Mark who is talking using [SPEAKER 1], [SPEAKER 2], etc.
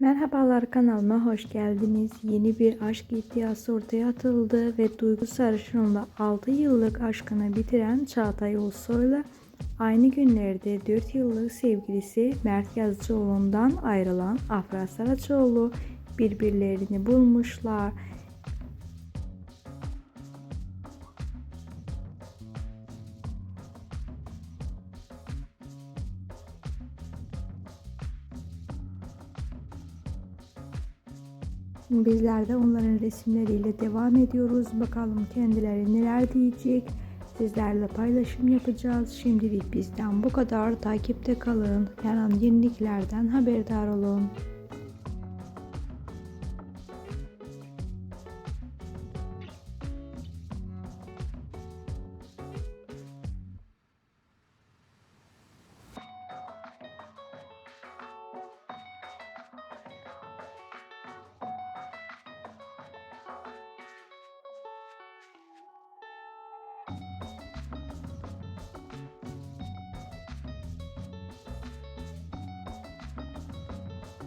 [SPEAKER 1] Merhabalar kanalıma hoş geldiniz. Yeni bir aşk iddiası ortaya atıldı ve Duygu Sarışın'la 6 yıllık aşkını bitiren Çağatay Ulusoy'la aynı günlerde 4 yıllık sevgilisi Mert Yazıcıoğlu'ndan ayrılan Afra Saraçoğlu birbirlerini bulmuşlar. Bizler de onların resimleriyle devam ediyoruz. Bakalım kendileri neler diyecek. Sizlerle paylaşım yapacağız. Şimdilik bizden bu kadar. Takipte kalın. Her yeniliklerden haberdar olun.